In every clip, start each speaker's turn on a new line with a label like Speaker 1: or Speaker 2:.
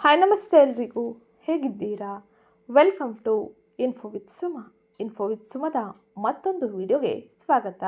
Speaker 1: Hi, ನಮಸ್ತೆ ಎಲ್ರಿಗೂ. ಹೇಗಿದ್ದೀರಾ? Welcome to info with Suma info with ಸುಮದ ಮತ್ತೊಂದು ವಿಡಿಯೋಗೆ ಸ್ವಾಗತ.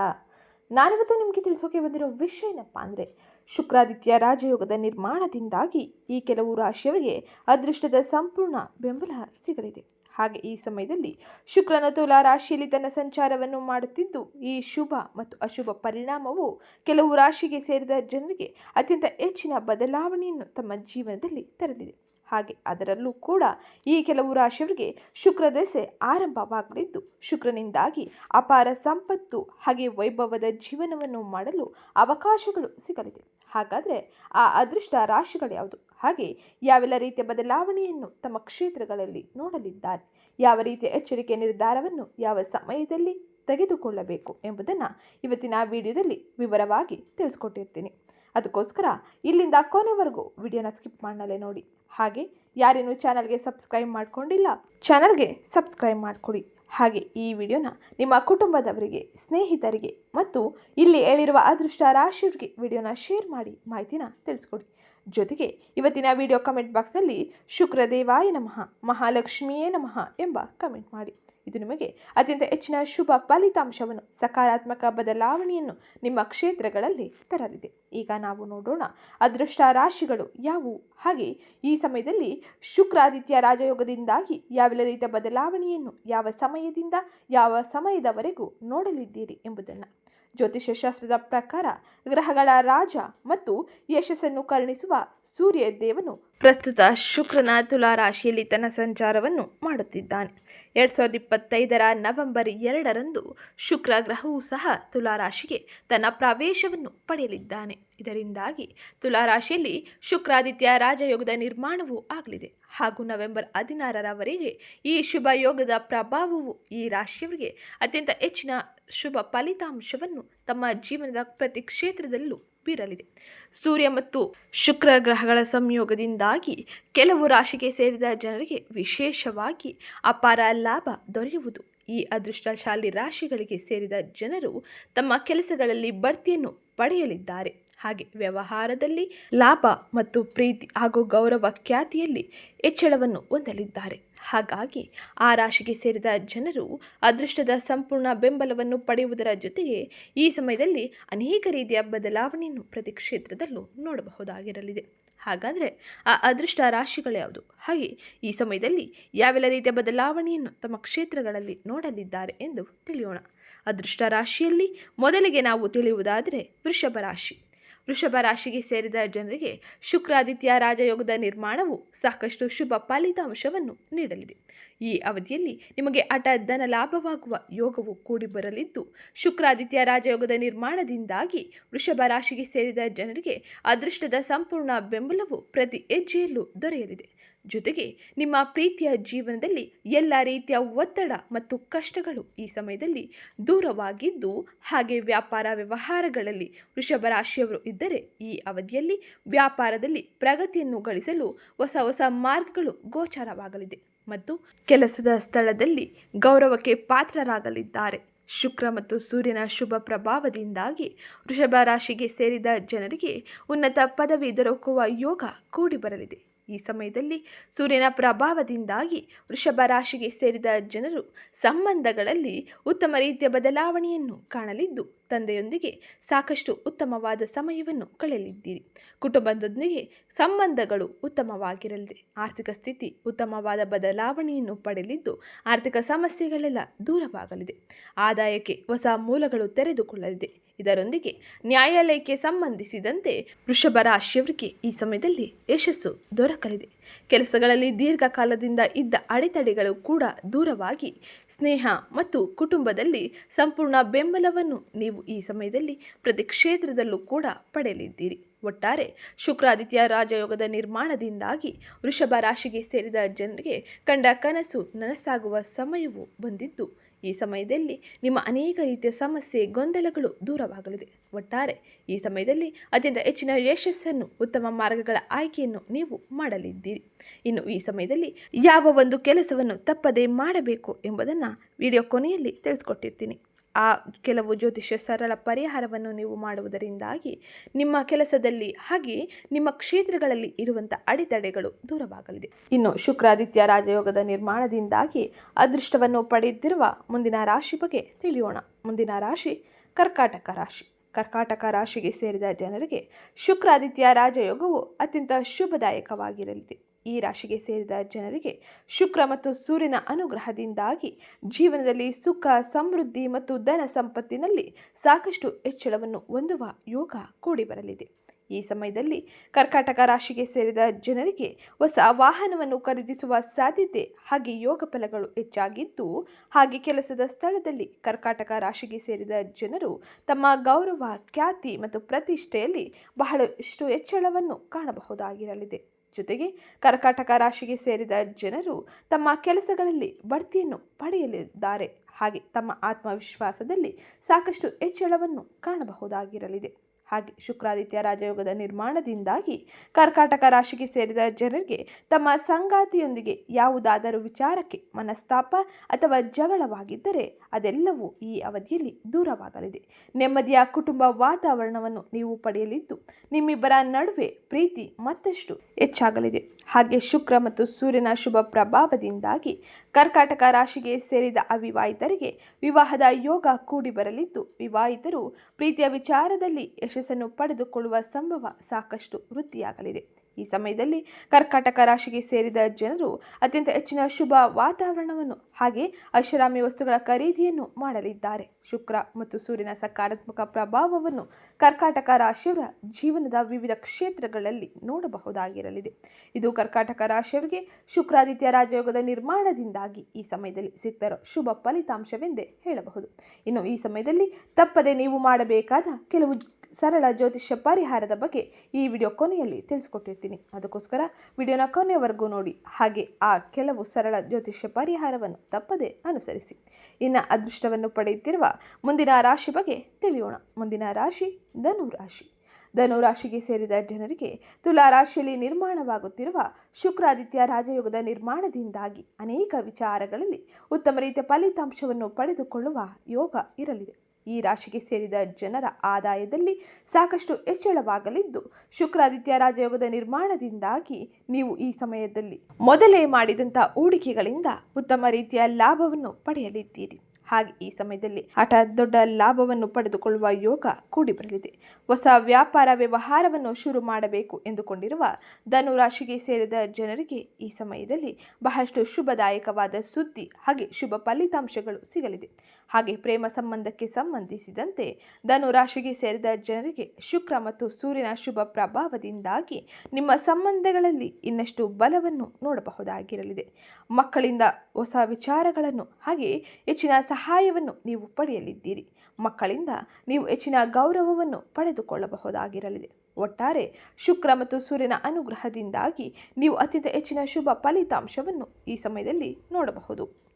Speaker 1: ನಾನಿವತ್ತು ನಿಮಗೆ ತಿಳಿಸೋಕೆ ಬಂದಿರೋ ವಿಷಯ ಏನಪ್ಪ ಅಂದರೆ, ಶುಕ್ರಾದಿತ್ಯ ರಾಜಯೋಗದ ನಿರ್ಮಾಣದಿಂದಾಗಿ ಈ ಕೆಲವು ರಾಶಿಯವರಿಗೆ ಅದೃಷ್ಟದ ಸಂಪೂರ್ಣ ಬೆಂಬಲ ಸಿಗಲಿದೆ. ಹಾಗೆ ಈ ಸಮಯದಲ್ಲಿ ಶುಕ್ರನ ತುಲಾ ರಾಶಿಯಲ್ಲಿ ತನ್ನ ಸಂಚಾರವನ್ನು ಮಾಡುತ್ತಿದ್ದು, ಈ ಶುಭ ಮತ್ತು ಅಶುಭ ಪರಿಣಾಮವು ಕೆಲವು ರಾಶಿಗೆ ಸೇರಿದ ಜನರಿಗೆ ಅತ್ಯಂತ ಹೆಚ್ಚಿನ ಬದಲಾವಣೆಯನ್ನು ತಮ್ಮ ಜೀವನದಲ್ಲಿ ತರಲಿದೆ. ಹಾಗೆ ಅದರಲ್ಲೂ ಕೂಡ ಈ ಕೆಲವು ರಾಶಿಯವರಿಗೆ ಶುಕ್ರ ದೆಸೆ ಆರಂಭವಾಗಲಿದ್ದು, ಶುಕ್ರನಿಂದಾಗಿ ಅಪಾರ ಸಂಪತ್ತು ಹಾಗೆ ವೈಭವದ ಜೀವನವನ್ನು ಮಾಡಲು ಅವಕಾಶಗಳು ಸಿಗಲಿದೆ. ಹಾಗಾದರೆ ಆ ಅದೃಷ್ಟ ರಾಶಿಗಳು ಯಾವುದು? ಹಾಗೆ ಯಾವೆಲ್ಲ ರೀತಿಯ ಬದಲಾವಣೆಯನ್ನು ತಮ್ಮ ಕ್ಷೇತ್ರಗಳಲ್ಲಿ ನೋಡಲಿದ್ದಾರೆ? ಯಾವ ರೀತಿಯ ಎಚ್ಚರಿಕೆ ನಿರ್ಧಾರವನ್ನು ಯಾವ ಸಮಯದಲ್ಲಿ ತೆಗೆದುಕೊಳ್ಳಬೇಕು ಎಂಬುದನ್ನು ಇವತ್ತಿನ ವಿಡಿಯೋದಲ್ಲಿ ವಿವರವಾಗಿ ತಿಳಿಸ್ಕೊಟ್ಟಿರ್ತೀನಿ. ಅದಕ್ಕೋಸ್ಕರ ಇಲ್ಲಿಂದ ಕೊನೆವರೆಗೂ ವಿಡಿಯೋನ ಸ್ಕಿಪ್ ಮಾಡಲೇ ನೋಡಿ. ಹಾಗೆ ಯಾರೇನು ಚಾನಲ್ಗೆ ಸಬ್ಸ್ಕ್ರೈಬ್ ಮಾಡ್ಕೊಂಡಿಲ್ಲ, ಚಾನಲ್ಗೆ ಸಬ್ಸ್ಕ್ರೈಬ್ ಮಾಡಿಕೊಡಿ. ಹಾಗೆ ಈ ವಿಡಿಯೋನ ನಿಮ್ಮ ಕುಟುಂಬದವರಿಗೆ, ಸ್ನೇಹಿತರಿಗೆ ಮತ್ತು ಇಲ್ಲಿ ಹೇಳಿರುವ ಅದೃಷ್ಟ ರಾಶಿಯವರಿಗೆ ವಿಡಿಯೋನ ಶೇರ್ ಮಾಡಿ ಮಾಹಿತಿನ ತಿಳಿಸ್ಕೊಡಿ. ಜೊತೆಗೆ ಇವತ್ತಿನ ವಿಡಿಯೋ ಕಮೆಂಟ್ ಬಾಕ್ಸಲ್ಲಿ ಶುಕ್ರದೇವಾಯ ನಮಃ, ಮಹಾಲಕ್ಷ್ಮಿಯೇ ನಮಃ ಎಂಬ ಕಮೆಂಟ್ ಮಾಡಿ. ಇದು ನಿಮಗೆ ಅತ್ಯಂತ ಹೆಚ್ಚಿನ ಶುಭ ಫಲಿತಾಂಶವನ್ನು, ಸಕಾರಾತ್ಮಕ ಬದಲಾವಣೆಯನ್ನು ನಿಮ್ಮ ಕ್ಷೇತ್ರಗಳಲ್ಲಿ ತರಲಿದೆ. ಈಗ ನಾವು ನೋಡೋಣ ಅದೃಷ್ಟ ರಾಶಿಗಳು ಯಾವುವು? ಹಾಗೆ ಈ ಸಮಯದಲ್ಲಿ ಶುಕ್ರಾದಿತ್ಯ ರಾಜಯೋಗದಿಂದಾಗಿ ಯಾವೆಲ್ಲ ರೀತಿಯ ಬದಲಾವಣೆಯನ್ನು, ಯಾವ ಸಮಯದಿಂದ, ಯಾವ ಸಮಯದವರೆಗೂ ನೋಡಲಿದ್ದೀರಿ ಎಂಬುದನ್ನು ಜ್ಯೋತಿಷ್ಯ ಶಾಸ್ತ್ರದ ಪ್ರಕಾರ ಗ್ರಹಗಳ ರಾಜ ಮತ್ತು ಯಶಸ್ಸನ್ನು ಕರುಣಿಸುವ ಸೂರ್ಯ ದೇವನು ಪ್ರಸ್ತುತ ಶುಕ್ರನ ತುಲಾ ರಾಶಿಯಲ್ಲಿ ತನ್ನ ಸಂಚಾರವನ್ನು ಮಾಡುತ್ತಿದ್ದಾನೆ. ಎರಡು ಸಾವಿರದ ಇಪ್ಪತ್ತೈದರ ನವೆಂಬರ್ ಎರಡರಂದು ಶುಕ್ರ ಗ್ರಹವೂ ಸಹ ತುಲಾ ರಾಶಿಗೆ ತನ್ನ ಪ್ರವೇಶವನ್ನು ಪಡೆಯಲಿದ್ದಾನೆ. ಇದರಿಂದಾಗಿ ತುಲಾ ರಾಶಿಯಲ್ಲಿ ಶುಕ್ರಾದಿತ್ಯ ರಾಜಯೋಗದ ನಿರ್ಮಾಣವೂ ಆಗಲಿದೆ. ಹಾಗೂ ನವೆಂಬರ್ ಹದಿನಾರರವರೆಗೆ ಈ ಶುಭ ಯೋಗದ ಪ್ರಭಾವವು ಈ ರಾಶಿಯವರಿಗೆ ಅತ್ಯಂತ ಹೆಚ್ಚಿನ ಶುಭ ಫಲಿತಾಂಶವನ್ನು ತಮ್ಮ ಜೀವನದ ಪ್ರತಿ ಕ್ಷೇತ್ರದಲ್ಲೂ ಬೀರಲಿದೆ. ಸೂರ್ಯ ಮತ್ತು ಶುಕ್ರ ಗ್ರಹಗಳ ಸಂಯೋಗದಿಂದಾಗಿ ಕೆಲವು ರಾಶಿಗೆ ಸೇರಿದ ಜನರಿಗೆ ವಿಶೇಷವಾಗಿ ಅಪಾರ ಲಾಭ ದೊರೆಯುವುದು. ಈ ಅದೃಷ್ಟಶಾಲಿ ರಾಶಿಗಳಿಗೆ ಸೇರಿದ ಜನರು ತಮ್ಮ ಕೆಲಸಗಳಲ್ಲಿ ಬಡ್ತಿಯನ್ನು ಪಡೆಯಲಿದ್ದಾರೆ. ಹಾಗೆ ವ್ಯವಹಾರದಲ್ಲಿ ಲಾಭ ಮತ್ತು ಪ್ರೀತಿ ಹಾಗೂ ಗೌರವ ಖ್ಯಾತಿಯಲ್ಲಿ ಹೆಚ್ಚಳವನ್ನು ಹೊಂದಲಿದ್ದಾರೆ. ಹಾಗಾಗಿ ಆ ರಾಶಿಗೆ ಸೇರಿದ ಜನರು ಅದೃಷ್ಟದ ಸಂಪೂರ್ಣ ಬೆಂಬಲವನ್ನು ಪಡೆಯುವುದರ ಜೊತೆಗೆ ಈ ಸಮಯದಲ್ಲಿ ಅನೇಕ ರೀತಿಯ ಬದಲಾವಣೆಯನ್ನು ಪ್ರತಿ ಕ್ಷೇತ್ರದಲ್ಲೂ ನೋಡಬಹುದಾಗಿರಲಿದೆ. ಹಾಗಾದರೆ ಆ ಅದೃಷ್ಟ ರಾಶಿಗಳು ಯಾವುದು? ಹಾಗೆ ಈ ಸಮಯದಲ್ಲಿ ಯಾವೆಲ್ಲ ರೀತಿಯ ಬದಲಾವಣೆಯನ್ನು ತಮ್ಮ ಕ್ಷೇತ್ರಗಳಲ್ಲಿ ನೋಡಲಿದ್ದಾರೆ ಎಂದು ತಿಳಿಯೋಣ. ಅದೃಷ್ಟ ರಾಶಿಯಲ್ಲಿ ಮೊದಲಿಗೆ ನಾವು ತಿಳಿಯುವುದಾದರೆ ವೃಷಭ ರಾಶಿ. ವೃಷಭ ರಾಶಿಗೆ ಸೇರಿದ ಜನರಿಗೆ ಶುಕ್ರಾದಿತ್ಯ ರಾಜಯೋಗದ ನಿರ್ಮಾಣವು ಸಾಕಷ್ಟು ಶುಭ ಫಲಿತಾಂಶವನ್ನು ನೀಡಲಿದೆ. ಈ ಅವಧಿಯಲ್ಲಿ ನಿಮಗೆ ಹಠ ಧನ ಲಾಭವಾಗುವ ಯೋಗವು ಕೂಡಿ ಬರಲಿದ್ದು, ಶುಕ್ರಾದಿತ್ಯ ರಾಜಯೋಗದ ನಿರ್ಮಾಣದಿಂದಾಗಿ ವೃಷಭ ರಾಶಿಗೆ ಸೇರಿದ ಜನರಿಗೆ ಅದೃಷ್ಟದ ಸಂಪೂರ್ಣ ಬೆಂಬಲವು ಪ್ರತಿ ಹೆಜ್ಜೆಯಲ್ಲೂ ದೊರೆಯಲಿದೆ. ಜೊತೆಗೆ ನಿಮ್ಮ ಪ್ರೀತಿಯ ಜೀವನದಲ್ಲಿ ಎಲ್ಲ ರೀತಿಯ ಒತ್ತಡ ಮತ್ತು ಕಷ್ಟಗಳು ಈ ಸಮಯದಲ್ಲಿ ದೂರವಾಗಿದ್ದು, ಹಾಗೆ ವ್ಯಾಪಾರ ವ್ಯವಹಾರಗಳಲ್ಲಿ ವೃಷಭ ರಾಶಿಯವರು ಇದ್ದರೆ ಈ ಅವಧಿಯಲ್ಲಿ ವ್ಯಾಪಾರದಲ್ಲಿ ಪ್ರಗತಿಯನ್ನು ಗಳಿಸಲು ಹೊಸ ಹೊಸ ಮಾರ್ಗಗಳು ಗೋಚರವಾಗಲಿದೆ ಮತ್ತು ಕೆಲಸದ ಸ್ಥಳದಲ್ಲಿ ಗೌರವಕ್ಕೆ ಪಾತ್ರರಾಗಲಿದ್ದಾರೆ. ಶುಕ್ರ ಮತ್ತು ಸೂರ್ಯನ ಶುಭ ಪ್ರಭಾವದಿಂದಾಗಿ ವೃಷಭ ರಾಶಿಗೆ ಸೇರಿದ ಜನರಿಗೆ ಉನ್ನತ ಪದವಿ ದೊರಕುವ ಯೋಗ ಕೂಡಿ ಬರಲಿದೆ ಈ ಸಮಯದಲ್ಲಿ ಸೂರ್ಯನ ಪ್ರಭಾವದಿಂದಾಗಿ ವೃಷಭ ರಾಶಿಗೆ ಸೇರಿದ ಜನರು ಸಂಬಂಧಗಳಲ್ಲಿ ಉತ್ತಮ ರೀತಿಯ ಬದಲಾವಣೆಯನ್ನು ಕಾಣಲಿದ್ದು, ತಂದೆಯೊಂದಿಗೆ ಸಾಕಷ್ಟು ಉತ್ತಮವಾದ ಸಮಯವನ್ನು ಕಳೆಯಲಿದ್ದೀರಿ. ಕುಟುಂಬದೊಂದಿಗೆ ಸಂಬಂಧಗಳು ಉತ್ತಮವಾಗಿರಲಿದೆ. ಆರ್ಥಿಕ ಸ್ಥಿತಿ ಉತ್ತಮವಾದ ಬದಲಾವಣೆಯನ್ನು ಪಡೆಯಲಿದ್ದು, ಆರ್ಥಿಕ ಸಮಸ್ಯೆಗಳೆಲ್ಲ ದೂರವಾಗಲಿದೆ. ಆದಾಯಕ್ಕೆ ಹೊಸ ಮೂಲಗಳು ತೆರೆದುಕೊಳ್ಳಲಿದೆ. ಇದರೊಂದಿಗೆ ನ್ಯಾಯಾಲಯಕ್ಕೆ ಸಂಬಂಧಿಸಿದಂತೆ ವೃಷಭ ರಾಶಿಯವರಿಗೆ ಈ ಸಮಯದಲ್ಲಿ ಯಶಸ್ಸು ದೊರಕಲಿದೆ. ಕೆಲಸಗಳಲ್ಲಿ ದೀರ್ಘಕಾಲದಿಂದ ಇದ್ದ ಅಡೆತಡೆಗಳು ಕೂಡ ದೂರವಾಗಿ ಸ್ನೇಹ ಮತ್ತು ಕುಟುಂಬದಲ್ಲಿ ಸಂಪೂರ್ಣ ಬೆಂಬಲವನ್ನು ನೀವು ಈ ಸಮಯದಲ್ಲಿ ಪ್ರತಿ ಕ್ಷೇತ್ರದಲ್ಲೂ ಕೂಡ ಪಡೆಯಲಿದ್ದೀರಿ. ಒಟ್ಟಾರೆ ಶುಕ್ರಾದಿತ್ಯ ರಾಜಯೋಗದ ನಿರ್ಮಾಣದಿಂದಾಗಿ ವೃಷಭ ರಾಶಿಗೆ ಸೇರಿದ ಜನರಿಗೆ ಕಂಡ ಕನಸು ನನಸಾಗುವ ಸಮಯವು ಬಂದಿದ್ದು, ಈ ಸಮಯದಲ್ಲಿ ನಿಮ್ಮ ಅನೇಕ ರೀತಿಯ ಸಮಸ್ಯೆ, ಗೊಂದಲಗಳು ದೂರವಾಗಲಿದೆ. ಒಟ್ಟಾರೆ ಈ ಸಮಯದಲ್ಲಿ ಅತ್ಯಂತ ಹೆಚ್ಚಿನ ಯಶಸ್ಸನ್ನು, ಉತ್ತಮ ಮಾರ್ಗಗಳ ಆಯ್ಕೆಯನ್ನು ನೀವು ಮಾಡಲಿದ್ದೀರಿ. ಇನ್ನು ಈ ಸಮಯದಲ್ಲಿ ಯಾವ ಒಂದು ಕೆಲಸವನ್ನು ತಪ್ಪದೇ ಮಾಡಬೇಕು ಎಂಬುದನ್ನು ವಿಡಿಯೋ ಕೊನೆಯಲ್ಲಿ ತಿಳಿಸ್ಕೊಟ್ಟಿರ್ತೀನಿ. ಆ ಕೆಲವು ಜ್ಯೋತಿಷ್ಯ ಸರಳ ಪರಿಹಾರವನ್ನು ನೀವು ಮಾಡುವುದರಿಂದಾಗಿ ನಿಮ್ಮ ಕೆಲಸದಲ್ಲಿ ಹಾಗೆ ನಿಮ್ಮ ಕ್ಷೇತ್ರಗಳಲ್ಲಿ ಇರುವಂಥ ಅಡೆತಡೆಗಳು ದೂರವಾಗಲಿದೆ. ಇನ್ನು ಶುಕ್ರಾದಿತ್ಯ ರಾಜಯೋಗದ ನಿರ್ಮಾಣದಿಂದಾಗಿ ಅದೃಷ್ಟವನ್ನು ಪಡೆಯುತ್ತಿರುವ ಮುಂದಿನ ರಾಶಿ ಬಗ್ಗೆ ತಿಳಿಯೋಣ. ಮುಂದಿನ ರಾಶಿ ಕರ್ಕಾಟಕ ರಾಶಿ. ಕರ್ಕಾಟಕ ರಾಶಿಗೆ ಸೇರಿದ ಜನರಿಗೆ ಶುಕ್ರಾದಿತ್ಯ ರಾಜಯೋಗವು ಅತ್ಯಂತ ಶುಭದಾಯಕವಾಗಿರಲಿದೆ. ಈ ರಾಶಿಗೆ ಸೇರಿದ ಜನರಿಗೆ ಶುಕ್ರ ಮತ್ತು ಸೂರ್ಯನ ಅನುಗ್ರಹದಿಂದಾಗಿ ಜೀವನದಲ್ಲಿ ಸುಖ, ಸಮೃದ್ಧಿ ಮತ್ತು ಧನ ಸಂಪತ್ತಿನಲ್ಲಿ ಸಾಕಷ್ಟು ಹೆಚ್ಚಳವನ್ನು ಹೊಂದುವ ಯೋಗ ಕೂಡಿ ಬರಲಿದೆ. ಈ ಸಮಯದಲ್ಲಿ ಕರ್ಕಾಟಕ ರಾಶಿಗೆ ಸೇರಿದ ಜನರಿಗೆ ಹೊಸ ವಾಹನವನ್ನು ಖರೀದಿಸುವ ಸಾಧ್ಯತೆ ಹಾಗೆ ಯೋಗ ಫಲಗಳು ಹೆಚ್ಚಾಗಿದ್ದು, ಹಾಗೆ ಕೆಲಸದ ಸ್ಥಳದಲ್ಲಿ ಕರ್ಕಾಟಕ ರಾಶಿಗೆ ಸೇರಿದ ಜನರು ತಮ್ಮ ಗೌರವ, ಖ್ಯಾತಿ ಮತ್ತು ಪ್ರತಿಷ್ಠೆಯಲ್ಲಿ ಬಹಳಷ್ಟು ಹೆಚ್ಚಳವನ್ನು ಕಾಣಬಹುದಾಗಿರಲಿದೆ. ಜೊತೆಗೆ ಕರ್ಕಾಟಕ ರಾಶಿಗೆ ಸೇರಿದ ಜನರು ತಮ್ಮ ಕೆಲಸಗಳಲ್ಲಿ ಬಡ್ತಿಯನ್ನು ಪಡೆಯಲಿದ್ದಾರೆ. ಹಾಗೆ ತಮ್ಮ ಆತ್ಮವಿಶ್ವಾಸದಲ್ಲಿ ಸಾಕಷ್ಟು ಹೆಚ್ಚಳವನ್ನು ಕಾಣಬಹುದಾಗಿರಲಿದೆ. ಹಾಗೆ ಶುಕ್ರಾದಿತ್ಯ ರಾಜಯೋಗದ ನಿರ್ಮಾಣದಿಂದಾಗಿ ಕರ್ಕಾಟಕ ರಾಶಿಗೆ ಸೇರಿದ ಜನರಿಗೆ ತಮ್ಮ ಸಂಗಾತಿಯೊಂದಿಗೆ ಯಾವುದಾದರೂ ವಿಚಾರಕ್ಕೆ ಮನಸ್ತಾಪ ಅಥವಾ ಜಗಳವಾಗಿದ್ದರೆ ಅದೆಲ್ಲವೂ ಈ ಅವಧಿಯಲ್ಲಿ ದೂರವಾಗಲಿದೆ. ನೆಮ್ಮದಿಯ ಕುಟುಂಬ ವಾತಾವರಣವನ್ನು ನೀವು ಪಡೆಯಲಿದ್ದು ನಿಮ್ಮಿಬ್ಬರ ನಡುವೆ ಪ್ರೀತಿ ಮತ್ತಷ್ಟು ಹೆಚ್ಚಾಗಲಿದೆ. ಹಾಗೆ ಶುಕ್ರ ಮತ್ತು ಸೂರ್ಯನ ಶುಭ ಪ್ರಭಾವದಿಂದಾಗಿ ಕರ್ಕಾಟಕ ರಾಶಿಗೆ ಸೇರಿದ ಅವಿವಾಹಿತರಿಗೆ ವಿವಾಹದ ಯೋಗ ಕೂಡಿ ಬರಲಿದ್ದು, ವಿವಾಹಿತರು ಪ್ರೀತಿಯ ವಿಚಾರದಲ್ಲಿ ಯಶಸ್ಸನ್ನು ಪಡೆದುಕೊಳ್ಳುವ ಸಂಭವ ಸಾಕಷ್ಟು ವೃದ್ಧಿಯಾಗಲಿದೆ. ಈ ಸಮಯದಲ್ಲಿ ಕರ್ಕಾಟಕ ರಾಶಿಗೆ ಸೇರಿದ ಜನರು ಅತ್ಯಂತ ಹೆಚ್ಚಿನ ಶುಭ ವಾತಾವರಣವನ್ನು ಹಾಗೆ ಐಷಾರಾಮಿ ವಸ್ತುಗಳ ಖರೀದಿಯನ್ನು ಮಾಡಲಿದ್ದಾರೆ. ಶುಕ್ರ ಮತ್ತು ಸೂರ್ಯನ ಸಕಾರಾತ್ಮಕ ಪ್ರಭಾವವನ್ನು ಕರ್ಕಾಟಕ ರಾಶಿಯವರ ಜೀವನದ ವಿವಿಧ ಕ್ಷೇತ್ರಗಳಲ್ಲಿ ನೋಡಬಹುದಾಗಿರಲಿದೆ. ಇದು ಕರ್ಕಾಟಕ ರಾಶಿಯವರಿಗೆ ಶುಕ್ರಾದಿತ್ಯ ರಾಜಯೋಗದ ನಿರ್ಮಾಣದಿಂದಾಗಿ ಈ ಸಮಯದಲ್ಲಿ ಸಿಕ್ತರ ಶುಭ ಫಲಿತಾಂಶವೆಂದೇ ಹೇಳಬಹುದು. ಇನ್ನು ಈ ಸಮಯದಲ್ಲಿ ತಪ್ಪದೆ ನೀವು ಮಾಡಬೇಕಾದ ಕೆಲವು ಸರಳ ಜ್ಯೋತಿಷ್ಯ ಪರಿಹಾರದ ಬಗ್ಗೆ ಈ ವಿಡಿಯೋ ಕೊನೆಯಲ್ಲಿ ತಿಳಿಸ್ಕೊಟ್ಟಿರ್ತೀನಿ. ಅದಕ್ಕೋಸ್ಕರ ವಿಡಿಯೋನ ಕೊನೆಯವರೆಗೂ ನೋಡಿ. ಹಾಗೆ ಆ ಕೆಲವು ಸರಳ ಜ್ಯೋತಿಷ್ಯ ಪರಿಹಾರವನ್ನು ತಪ್ಪದೆ ಅನುಸರಿಸಿ. ಇನ್ನು ಅದೃಷ್ಟವನ್ನು ಪಡೆಯುತ್ತಿರುವ ಮುಂದಿನ ರಾಶಿ ಬಗ್ಗೆ ತಿಳಿಯೋಣ. ಮುಂದಿನ ರಾಶಿ ಧನು ರಾಶಿ. ಧನು ರಾಶಿಗೆ ಸೇರಿದ ಜನರಿಗೆ ತುಲಾ ರಾಶಿಯಲ್ಲಿ ನಿರ್ಮಾಣವಾಗುತ್ತಿರುವ ಶುಕ್ರಾದಿತ್ಯ ರಾಜಯೋಗದ ನಿರ್ಮಾಣದಿಂದಾಗಿ ಅನೇಕ ವಿಚಾರಗಳಲ್ಲಿ ಉತ್ತಮ ರೀತಿಯ ಫಲಿತಾಂಶವನ್ನು ಪಡೆದುಕೊಳ್ಳುವ ಯೋಗ ಇರಲಿದೆ. ಈ ರಾಶಿಗೆ ಸೇರಿದ ಜನರ ಆದಾಯದಲ್ಲಿ ಸಾಕಷ್ಟು ಹೆಚ್ಚಳವಾಗಲಿದ್ದು, ಶುಕ್ರಾದಿತ್ಯ ರಾಜಯೋಗದ ನಿರ್ಮಾಣದಿಂದಾಗಿ ನೀವು ಈ ಸಮಯದಲ್ಲಿ ಮೊದಲೇ ಮಾಡಿದಂಥ ಹೂಡಿಕೆಗಳಿಂದ ಉತ್ತಮ ರೀತಿಯ ಲಾಭವನ್ನು ಪಡೆಯಲಿದ್ದೀರಿ. ಹಾಗೆ ಈ ಸಮಯದಲ್ಲಿ ಹಠ ದೊಡ್ಡ ಲಾಭವನ್ನು ಪಡೆದುಕೊಳ್ಳುವ ಯೋಗ ಕೂಡಿ ಬರಲಿದೆ. ಹೊಸ ವ್ಯಾಪಾರ ವ್ಯವಹಾರವನ್ನು ಶುರು ಮಾಡಬೇಕು ಎಂದುಕೊಂಡಿರುವ ಧನು ರಾಶಿಗೆ ಸೇರಿದ ಜನರಿಗೆ ಈ ಸಮಯದಲ್ಲಿ ಬಹಳಷ್ಟು ಶುಭದಾಯಕವಾದ ಸುದ್ದಿ ಹಾಗೆ ಶುಭ ಫಲಿತಾಂಶಗಳು ಸಿಗಲಿದೆ. ಹಾಗೆ ಪ್ರೇಮ ಸಂಬಂಧಕ್ಕೆ ಸಂಬಂಧಿಸಿದಂತೆ ಧನುರಾಶಿಗೆ ಸೇರಿದ ಜನರಿಗೆ ಶುಕ್ರ ಮತ್ತು ಸೂರ್ಯನ ಶುಭ ಪ್ರಭಾವದಿಂದಾಗಿ ನಿಮ್ಮ ಸಂಬಂಧಗಳಲ್ಲಿ ಇನ್ನಷ್ಟು ಬಲವನ್ನು ನೋಡಬಹುದಾಗಿರಲಿದೆ. ಮಕ್ಕಳಿಂದ ಹೊಸ ವಿಚಾರಗಳನ್ನು ಹಾಗೆ ಹೆಚ್ಚಿನ ಸಹಾಯವನ್ನು ನೀವು ಪಡೆಯಲಿದ್ದೀರಿ. ಮಕ್ಕಳಿಂದ ನೀವು ಹೆಚ್ಚಿನ ಗೌರವವನ್ನು ಪಡೆದುಕೊಳ್ಳಬಹುದಾಗಿರಲಿದೆ. ಒಟ್ಟಾರೆ ಶುಕ್ರ ಮತ್ತು ಸೂರ್ಯನ ಅನುಗ್ರಹದಿಂದಾಗಿ ನೀವು ಅತ್ಯಂತ ಹೆಚ್ಚಿನ ಶುಭ ಫಲಿತಾಂಶವನ್ನು ಈ ಸಮಯದಲ್ಲಿ ನೋಡಬಹುದು.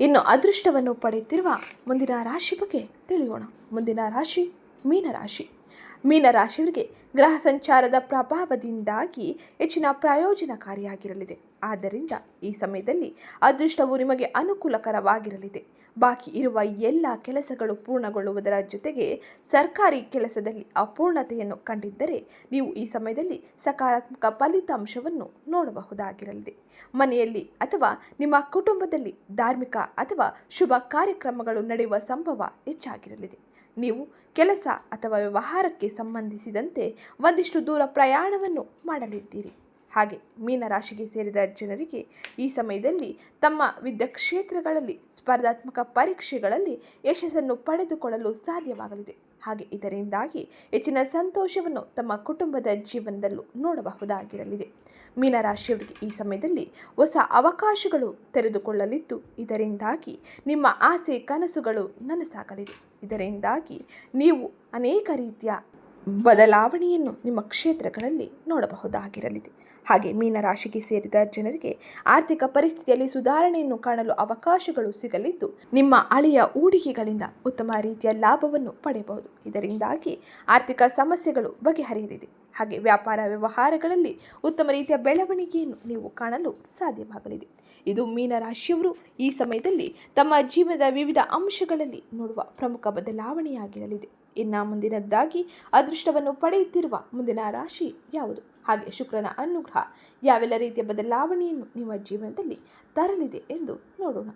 Speaker 1: ಇನ್ನು ಅದೃಷ್ಟವನ್ನು ಪಡೆಯುತ್ತಿರುವ ಮುಂದಿನ ರಾಶಿ ಬಗ್ಗೆ ತಿಳಿಯೋಣ. ಮುಂದಿನ ರಾಶಿ ಮೀನರಾಶಿ ಮೀನರಾಶಿಯವರಿಗೆ ಗ್ರಹ ಸಂಚಾರದ ಪ್ರಭಾವದಿಂದಾಗಿ ಹೆಚ್ಚಿನ ಪ್ರಯೋಜನಕಾರಿಯಾಗಿರಲಿದೆ. ಆದ್ದರಿಂದ ಈ ಸಮಯದಲ್ಲಿ ಅದೃಷ್ಟವು ನಿಮಗೆ ಅನುಕೂಲಕರವಾಗಿರಲಿದೆ. ಬಾಕಿ ಇರುವ ಎಲ್ಲ ಕೆಲಸಗಳು ಪೂರ್ಣಗೊಳ್ಳುವುದರ ಜೊತೆಗೆ ಸರ್ಕಾರಿ ಕೆಲಸದಲ್ಲಿ ಅಪೂರ್ಣತೆಯನ್ನು ಕಂಡಿದ್ದರೆ ನೀವು ಈ ಸಮಯದಲ್ಲಿ ಸಕಾರಾತ್ಮಕ ಫಲಿತಾಂಶವನ್ನು ನೋಡಬಹುದಾಗಿರಲಿದೆ. ಮನೆಯಲ್ಲಿ ಅಥವಾ ನಿಮ್ಮ ಕುಟುಂಬದಲ್ಲಿ ಧಾರ್ಮಿಕ ಅಥವಾ ಶುಭ ಕಾರ್ಯಕ್ರಮಗಳು ನಡೆಯುವ ಸಂಭವ ಹೆಚ್ಚಾಗಿರಲಿದೆ. ನೀವು ಕೆಲಸ ಅಥವಾ ವ್ಯವಹಾರಕ್ಕೆ ಸಂಬಂಧಿಸಿದಂತೆ ಒಂದಿಷ್ಟು ದೂರ ಪ್ರಯಾಣವನ್ನು ಮಾಡಲಿದ್ದೀರಿ. ಹಾಗೆ ಮೀನರಾಶಿಗೆ ಸೇರಿದ ಜನರಿಗೆ ಈ ಸಮಯದಲ್ಲಿ ತಮ್ಮ ವಿದ್ಯಾ ಕ್ಷೇತ್ರಗಳಲ್ಲಿ ಸ್ಪರ್ಧಾತ್ಮಕ ಪರೀಕ್ಷೆಗಳಲ್ಲಿ ಯಶಸ್ಸನ್ನು ಪಡೆದುಕೊಳ್ಳಲು ಸಾಧ್ಯವಾಗಲಿದೆ. ಹಾಗೆ ಇದರಿಂದಾಗಿ ಹೆಚ್ಚಿನ ಸಂತೋಷವನ್ನು ತಮ್ಮ ಕುಟುಂಬದ ಜೀವನದಲ್ಲೂ ನೋಡಬಹುದಾಗಿರಲಿದೆ. ಮೀನರಾಶಿಯವರಿಗೆ ಈ ಸಮಯದಲ್ಲಿ ಹೊಸ ಅವಕಾಶಗಳು ತೆರೆದುಕೊಳ್ಳಲಿದ್ದು, ಇದರಿಂದಾಗಿ ನಿಮ್ಮ ಆಸೆ ಕನಸುಗಳು ನನಸಾಗಲಿದೆ. ಇದರಿಂದಾಗಿ ನೀವು ಅನೇಕ ರೀತಿಯ ಬದಲಾವಣೆಯನ್ನು ನಿಮ್ಮ ಕ್ಷೇತ್ರಗಳಲ್ಲಿ ನೋಡಬಹುದಾಗಿರಲಿದೆ. ಹಾಗೆ ಮೀನರಾಶಿಗೆ ಸೇರಿದ ಜನರಿಗೆ ಆರ್ಥಿಕ ಪರಿಸ್ಥಿತಿಯಲ್ಲಿ ಸುಧಾರಣೆಯನ್ನು ಕಾಣಲು ಅವಕಾಶಗಳು ಸಿಗಲಿದ್ದು, ನಿಮ್ಮ ಹಳೆಯ ಹೂಡಿಕೆಗಳಿಂದ ಉತ್ತಮ ರೀತಿಯ ಲಾಭವನ್ನು ಪಡೆಯಬಹುದು. ಇದರಿಂದಾಗಿ ಆರ್ಥಿಕ ಸಮಸ್ಯೆಗಳು ಬಗೆಹರಿಯಲಿದೆ. ಹಾಗೆ ವ್ಯಾಪಾರ ವ್ಯವಹಾರಗಳಲ್ಲಿ ಉತ್ತಮ ರೀತಿಯ ಬೆಳವಣಿಗೆಯನ್ನು ನೀವು ಕಾಣಲು ಸಾಧ್ಯವಾಗಲಿದೆ. ಇದು ಮೀನರಾಶಿಯವರು ಈ ಸಮಯದಲ್ಲಿ ತಮ್ಮ ಜೀವನದ ವಿವಿಧ ಅಂಶಗಳಲ್ಲಿ ನೋಡುವ ಪ್ರಮುಖ ಬದಲಾವಣೆಯಾಗಿರಲಿದೆ. ಇನ್ನು ಮುಂದಿನದ್ದಾಗಿ ಅದೃಷ್ಟವನ್ನು ಪಡೆಯುತ್ತಿರುವ ಮುಂದಿನ ರಾಶಿ ಯಾವುದು? ಹಾಗೆ ಶುಕ್ರನ ಅನುಗ್ರಹ ಯಾವೆಲ್ಲ ರೀತಿಯ ಬದಲಾವಣೆಯನ್ನು ನಿಮ್ಮ ಜೀವನದಲ್ಲಿ ತರಲಿದೆ ಎಂದು ನೋಡೋಣ.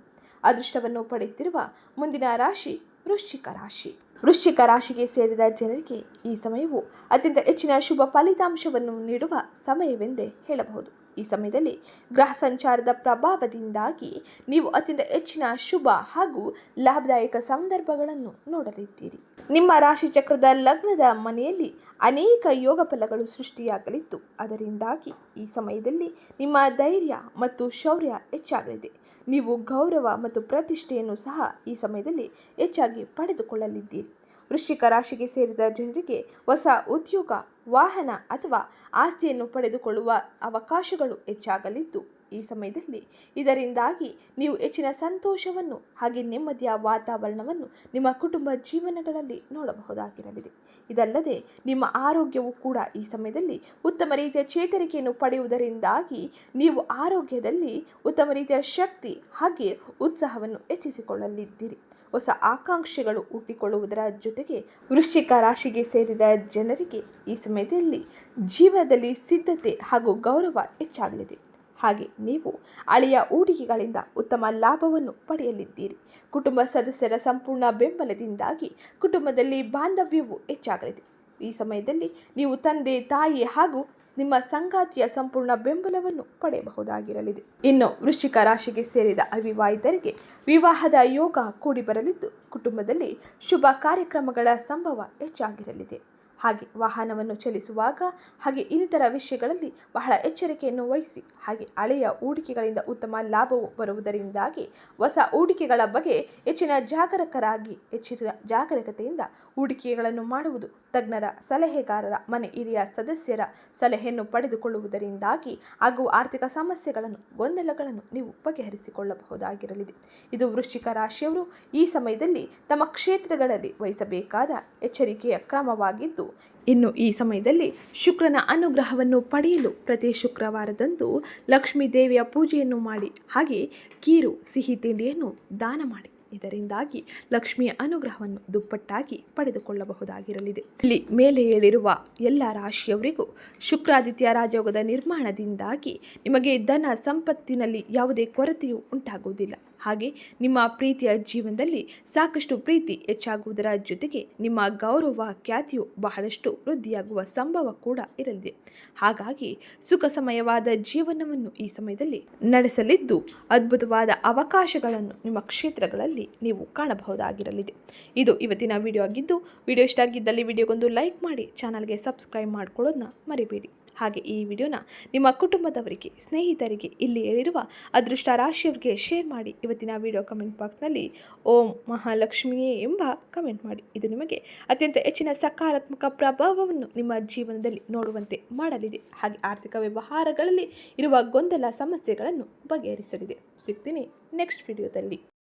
Speaker 1: ಅದೃಷ್ಟವನ್ನು ಪಡೆಯುತ್ತಿರುವ ಮುಂದಿನ ರಾಶಿ ವೃಶ್ಚಿಕ ರಾಶಿ. ವೃಶ್ಚಿಕ ರಾಶಿಗೆ ಸೇರಿದ ಜನರಿಗೆ ಈ ಸಮಯವು ಅತ್ಯಂತ ಹೆಚ್ಚಿನ ಶುಭ ಫಲಿತಾಂಶವನ್ನು ನೀಡುವ ಸಮಯವೆಂದೇ ಹೇಳಬಹುದು. ಈ ಸಮಯದಲ್ಲಿ ಗ್ರಹ ಸಂಚಾರದ ಪ್ರಭಾವದಿಂದಾಗಿ ನೀವು ಅತ್ಯಂತ ಹೆಚ್ಚಿನ ಶುಭ ಹಾಗೂ ಲಾಭದಾಯಕ ಸಂದರ್ಭಗಳನ್ನು ನೋಡಲಿದ್ದೀರಿ. ನಿಮ್ಮ ರಾಶಿ ಚಕ್ರದ ಲಗ್ನದ ಮನೆಯಲ್ಲಿ ಅನೇಕ ಯೋಗ ಫಲಗಳು ಸೃಷ್ಟಿಯಾಗಲಿದ್ದು, ಅದರಿಂದಾಗಿ ಈ ಸಮಯದಲ್ಲಿ ನಿಮ್ಮ ಧೈರ್ಯ ಮತ್ತು ಶೌರ್ಯ ಹೆಚ್ಚಾಗಲಿದೆ. ನೀವು ಗೌರವ ಮತ್ತು ಪ್ರತಿಷ್ಠೆಯನ್ನು ಸಹ ಈ ಸಮಯದಲ್ಲಿ ಹೆಚ್ಚಾಗಿ ಪಡೆದುಕೊಳ್ಳಲಿದ್ದೀರಿ. ವೃಶ್ಚಿಕ ರಾಶಿಗೆ ಸೇರಿದ ಜನರಿಗೆ ಹೊಸ ಉದ್ಯೋಗ ವಾಹನ ಅಥವಾ ಆಸ್ತಿಯನ್ನು ಪಡೆದುಕೊಳ್ಳುವ ಅವಕಾಶಗಳು ಹೆಚ್ಚಾಗಲಿದ್ದು, ಈ ಸಮಯದಲ್ಲಿ ಇದರಿಂದಾಗಿ ನೀವು ಹೆಚ್ಚಿನ ಸಂತೋಷವನ್ನು ಹಾಗೆ ನೆಮ್ಮದಿಯ ವಾತಾವರಣವನ್ನು ನಿಮ್ಮ ಕುಟುಂಬ ಜೀವನಗಳಲ್ಲಿ ನೋಡಬಹುದಾಗಿರಲಿದೆ. ಇದಲ್ಲದೆ ನಿಮ್ಮ ಆರೋಗ್ಯವು ಕೂಡ ಈ ಸಮಯದಲ್ಲಿ ಉತ್ತಮ ರೀತಿಯ ಚೇತರಿಕೆಯನ್ನು ಪಡೆಯುವುದರಿಂದಾಗಿ ನೀವು ಆರೋಗ್ಯದಲ್ಲಿ ಉತ್ತಮ ರೀತಿಯ ಶಕ್ತಿ ಹಾಗೆ ಉತ್ಸಾಹವನ್ನು ಹೆಚ್ಚಿಸಿಕೊಳ್ಳಲಿದ್ದೀರಿ. ಹೊಸ ಆಕಾಂಕ್ಷೆಗಳು ಹುಟ್ಟಿಕೊಳ್ಳುವುದರ ಜೊತೆಗೆ ವೃಶ್ಚಿಕ ರಾಶಿಗೆ ಸೇರಿದ ಜನರಿಗೆ ಈ ಸಮಯದಲ್ಲಿ ಜೀವನದಲ್ಲಿ ಸಿದ್ಧತೆ ಹಾಗೂ ಗೌರವ ಹೆಚ್ಚಾಗಲಿದೆ. ಹಾಗೆ ನೀವು ಹಳೆಯ ಹೂಡಿಕೆಗಳಿಂದ ಉತ್ತಮ ಲಾಭವನ್ನು ಪಡೆಯಲಿದ್ದೀರಿ. ಕುಟುಂಬ ಸದಸ್ಯರ ಸಂಪೂರ್ಣ ಬೆಂಬಲದಿಂದಾಗಿ ಕುಟುಂಬದಲ್ಲಿ ಬಾಂಧವ್ಯವು ಹೆಚ್ಚಾಗಲಿದೆ. ಈ ಸಮಯದಲ್ಲಿ ನೀವು ತಂದೆ, ತಾಯಿ ಹಾಗೂ ನಿಮ್ಮ ಸಂಗಾತಿಯ ಸಂಪೂರ್ಣ ಬೆಂಬಲವನ್ನು ಪಡೆಯಬಹುದಾಗಿರಲಿದೆ. ಇನ್ನು ವೃಶ್ಚಿಕ ರಾಶಿಗೆ ಸೇರಿದ ಅವಿವಾಹಿತರಿಗೆ ವಿವಾಹದ ಯೋಗ ಕೂಡಿ ಬರಲಿದ್ದು, ಕುಟುಂಬದಲ್ಲಿ ಶುಭ ಕಾರ್ಯಕ್ರಮಗಳ ಸಂಭವ ಹೆಚ್ಚಾಗಿರಲಿದೆ. ಹಾಗೆ ವಾಹನವನ್ನು ಚಲಿಸುವಾಗ ಹಾಗೆ ಇನ್ನಿತರ ವಿಷಯಗಳಲ್ಲಿ ಬಹಳ ಎಚ್ಚರಿಕೆಯನ್ನು ವಹಿಸಿ, ಹಾಗೆ ಹಳೆಯ ಹೂಡಿಕೆಗಳಿಂದ ಉತ್ತಮ ಲಾಭವು ಬರುವುದರಿಂದಾಗಿ ಹೊಸ ಹೂಡಿಕೆಗಳ ಬಗ್ಗೆ ಹೆಚ್ಚಿನ ಜಾಗರೂಕರಾಗಿ, ಹೆಚ್ಚಿನ ಜಾಗರೂಕತೆಯಿಂದ ಹೂಡಿಕೆಗಳನ್ನು ಮಾಡುವುದು ತಜ್ಞರ ಸಲಹೆಗಾರರ ಮನೆ ಹಿರಿಯ ಸದಸ್ಯರ ಸಲಹೆಯನ್ನು ಪಡೆದುಕೊಳ್ಳುವುದರಿಂದಾಗಿ ಆಗುವ ಆರ್ಥಿಕ ಸಮಸ್ಯೆಗಳನ್ನು, ಗೊಂದಲಗಳನ್ನು ನೀವು ಬಗೆಹರಿಸಿಕೊಳ್ಳಬಹುದಾಗಿರಲಿದೆ. ಇದು ವೃಶ್ಚಿಕ ರಾಶಿಯವರು ಈ ಸಮಯದಲ್ಲಿ ತಮ್ಮ ಕ್ಷೇತ್ರಗಳಲ್ಲಿ ವಹಿಸಬೇಕಾದ ಎಚ್ಚರಿಕೆಯ ಕ್ರಮವಾಗಿದ್ದು ಇನ್ನು ಈ ಸಮಯದಲ್ಲಿ ಶುಕ್ರನ ಅನುಗ್ರಹವನ್ನು ಪಡೆಯಲು ಪ್ರತಿ ಶುಕ್ರವಾರದಂದು ಲಕ್ಷ್ಮೀ ದೇವಿಯ ಪೂಜೆಯನ್ನು ಮಾಡಿ ಹಾಗೆ ಕೀರು, ಸಿಹಿ ತಿಂಡಿಯನ್ನು ದಾನ ಮಾಡಿ. ಇದರಿಂದಾಗಿ ಲಕ್ಷ್ಮಿಯ ಅನುಗ್ರಹವನ್ನು ದುಪ್ಪಟ್ಟಾಗಿ ಪಡೆದುಕೊಳ್ಳಬಹುದಾಗಿರಲಿದೆ. ಇಲ್ಲಿ ಮೇಲೆ ಹೇಳಿರುವ ಎಲ್ಲ ರಾಶಿಯವರಿಗೂ ಶುಕ್ರಾದಿತ್ಯ ರಾಜಯೋಗದ ನಿರ್ಮಾಣದಿಂದಾಗಿ ನಿಮಗೆ ಧನ ಸಂಪತ್ತಿನಲ್ಲಿ ಯಾವುದೇ ಕೊರತೆಯೂ ಉಂಟಾಗುವುದಿಲ್ಲ. ಹಾಗೆ ನಿಮ್ಮ ಪ್ರೀತಿಯ ಜೀವನದಲ್ಲಿ ಸಾಕಷ್ಟು ಪ್ರೀತಿ ಹೆಚ್ಚಾಗುವುದರ ಜೊತೆಗೆ ನಿಮ್ಮ ಗೌರವ ಖ್ಯಾತಿಯು ಬಹಳಷ್ಟು ವೃದ್ಧಿಯಾಗುವ ಸಂಭವ ಕೂಡ ಇರಲಿದೆ. ಹಾಗಾಗಿ ಸುಖ ಸಮಯವಾದ ಜೀವನವನ್ನು ಈ ಸಮಯದಲ್ಲಿ ನಡೆಸಲಿದ್ದು, ಅದ್ಭುತವಾದ ಅವಕಾಶಗಳನ್ನು ನಿಮ್ಮ ಕ್ಷೇತ್ರಗಳಲ್ಲಿ ನೀವು ಕಾಣಬಹುದಾಗಿರಲಿದೆ. ಇದು ಇವತ್ತಿನ ವಿಡಿಯೋ ಆಗಿದ್ದು ವಿಡಿಯೋ ಇಷ್ಟ ಆಗಿದ್ದಲ್ಲಿ ವಿಡಿಯೋಗೊಂದು ಲೈಕ್ ಮಾಡಿ, ಚಾನಲ್ಗೆ ಸಬ್ಸ್ಕ್ರೈಬ್ ಮಾಡ್ಕೊಳ್ಳೋದನ್ನ ಮರಿಬೇಡಿ. ಹಾಗೆ ಈ ವಿಡಿಯೋನ ನಿಮ್ಮ ಕುಟುಂಬದವರಿಗೆ, ಸ್ನೇಹಿತರಿಗೆ, ಇಲ್ಲಿ ಹೇಳಿರುವ ಅದೃಷ್ಟ ರಾಶಿಯವರಿಗೆ ಶೇರ್ ಮಾಡಿ, ಇವತ್ತಿನ ವಿಡಿಯೋ ಕಮೆಂಟ್ ಬಾಕ್ಸ್ನಲ್ಲಿ ಓಂ ಮಹಾಲಕ್ಷ್ಮಿಯೇ ಎಂಬ ಕಮೆಂಟ್ ಮಾಡಿ. ಇದು ನಿಮಗೆ ಅತ್ಯಂತ ಹೆಚ್ಚಿನ ಸಕಾರಾತ್ಮಕ ಪ್ರಭಾವವನ್ನು ನಿಮ್ಮ ಜೀವನದಲ್ಲಿ ನೋಡುವಂತೆ ಮಾಡಲಿದೆ. ಹಾಗೆ ಆರ್ಥಿಕ ವ್ಯವಹಾರಗಳಲ್ಲಿ ಇರುವ ಗೊಂದಲ, ಸಮಸ್ಯೆಗಳನ್ನು ಬಗೆಹರಿಸಲಿದೆ. ಸಿಗ್ತೀನಿ ನೆಕ್ಸ್ಟ್ ವಿಡಿಯೋದಲ್ಲಿ